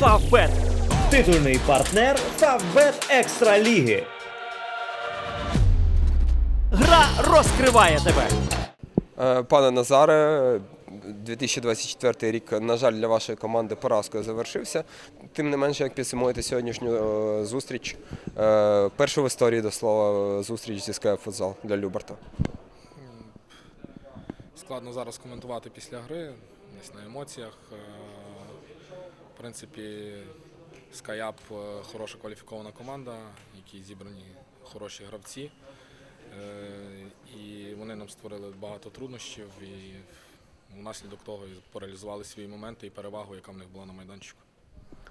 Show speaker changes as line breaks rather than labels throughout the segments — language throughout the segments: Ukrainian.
Фавбет. Титульний партнер Фавбет Екстра Ліги. Гра розкриває тебе.
Е, Пане Назаре, 2024 рік, на жаль, для вашої команди поразкою завершився. Тим не менше, як підсумуєте сьогоднішню е, зустріч, е, першу в історії до слова зустріч зі СКФ футзал для Люберта.
Складно зараз коментувати після гри, десь на емоціях. В принципі, Скаяп е, хороша кваліфікована команда, які зібрані хороші гравці. Е, І вони нам створили багато труднощів і внаслідок того і пореалізували свої моменти і перевагу, яка в них була на майданчику.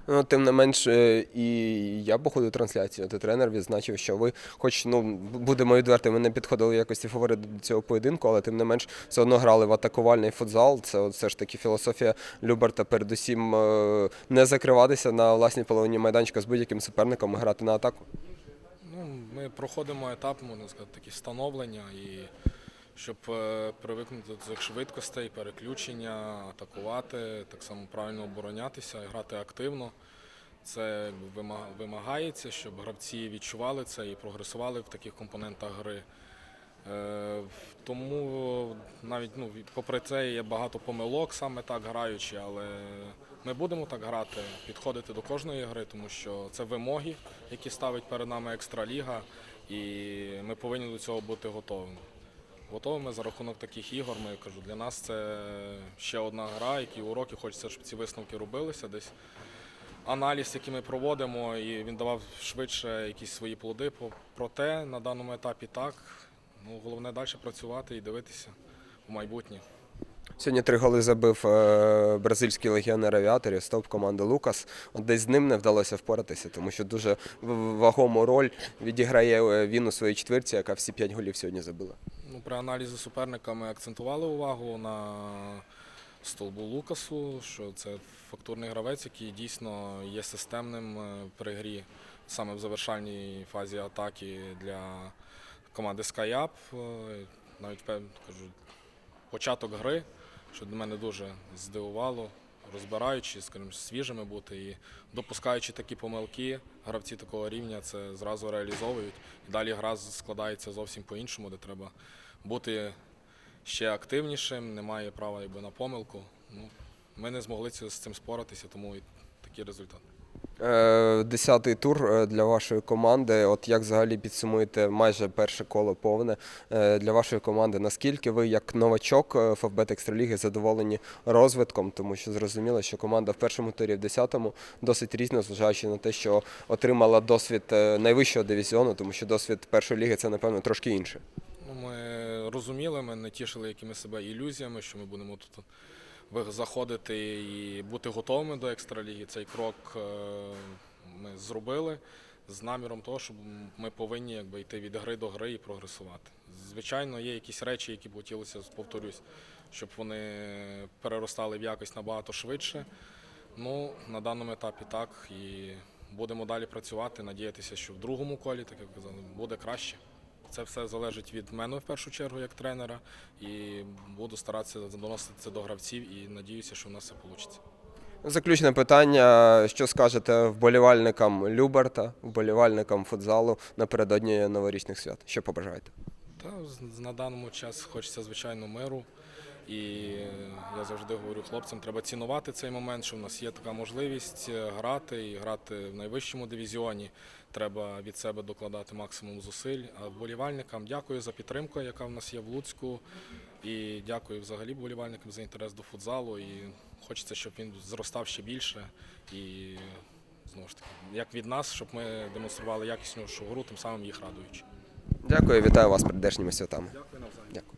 Ну, тим не менш, е, і я по ходу трансляції, то тренер відзначив, що ви, хоч ну будемо відвертими, не підходили якості фаворит до цього поєдинку, але тим не менш все одно грали в атакувальний футзал. Це от все ж таки філософія Люберта, передусім е, не закриватися на власній половині майданчика з будь-яким суперником і грати на атаку.
Ну, ми проходимо етап, можна сказати, такі становлення, і щоб е, привикнути до цих швидкостей, переключення, атакувати, так само правильно оборонятися грати активно. Це вимагається, щоб гравці відчували це і прогресували в таких компонентах гри. Е, Тому навіть ну, попри це є багато помилок саме так граючи, але ми будемо так грати, підходити до кожної гри, тому що це вимоги, які ставить перед нами екстраліга, і ми повинні до цього бути готовими. Готовими за рахунок таких ігор. Ми кажу, для нас це ще одна гра, які уроки хочеться, щоб ці висновки робилися десь. Аналіз, який ми проводимо, і він давав швидше якісь свої плоди. Проте на даному етапі так. Ну, головне далі працювати і дивитися в майбутнє.
Сьогодні три голи забив е, бразильський легіонер авіаторів, стоп команди Лукас. От десь з ним не вдалося впоратися, тому що дуже вагому роль відіграє е, він у своїй четвірці, яка всі п'ять голів сьогодні забила.
Ну, при аналізі суперника ми акцентували увагу на столбу Лукасу, що це фактурний гравець, який дійсно є системним е, при грі саме в завершальній фазі атаки для команди SkyUp. Е, Навіть кажу, початок гри, що мене дуже здивувало, розбираючи, скажімо, свіжими бути і допускаючи такі помилки, гравці такого рівня це зразу реалізовують. І далі гра складається зовсім по-іншому, де треба бути ще активнішим, немає права якби, на помилку. Ну, ми не змогли з цим споратися, тому і такий результат.
Е, Десятий тур е, для вашої команди. От як взагалі підсумуєте майже перше коло повне е, для вашої команди? Наскільки ви, як новачок Фавбет Екстраліги, задоволені розвитком? Тому що зрозуміло, що команда в першому турі, в десятому досить різна, зважаючи на те, що отримала досвід найвищого дивізіону, тому що досвід першої ліги це напевно трошки інше.
Ну, ми розуміли, ми не тішили якимись себе ілюзіями, що ми будемо тут заходити і бути готовими до екстраліги. Цей крок е, ми зробили з наміром того, що ми повинні якби, йти від гри до гри і прогресувати. Звичайно, є якісь речі, які б хотілося, повторюсь, щоб вони переростали в якість набагато швидше. Ну, на даному етапі так. І будемо далі працювати, надіятися, що в другому колі, так як казали, буде краще. Це все залежить від мене в першу чергу як тренера. І буду старатися доносити це до гравців і надіюся, що в нас все вийде.
Заключне питання: що скажете вболівальникам Люберта, вболівальникам футзалу напередодні новорічних свят? Що побажаєте?
Та на даному час хочеться звичайно миру. І я завжди говорю хлопцям, треба цінувати цей момент, що в нас є така можливість е, грати і грати в найвищому дивізіоні. Треба від себе докладати максимум зусиль. А вболівальникам дякую за підтримку, яка в нас є в Луцьку. І дякую взагалі вболівальникам за інтерес до футзалу. І хочеться, щоб він зростав ще більше. І знову ж таки, як від нас, щоб ми демонстрували якіснішу гру, тим самим їх радуючи.
Дякую, вітаю вас прийдешніми святами.
Дякую навзаєм.
Дякую.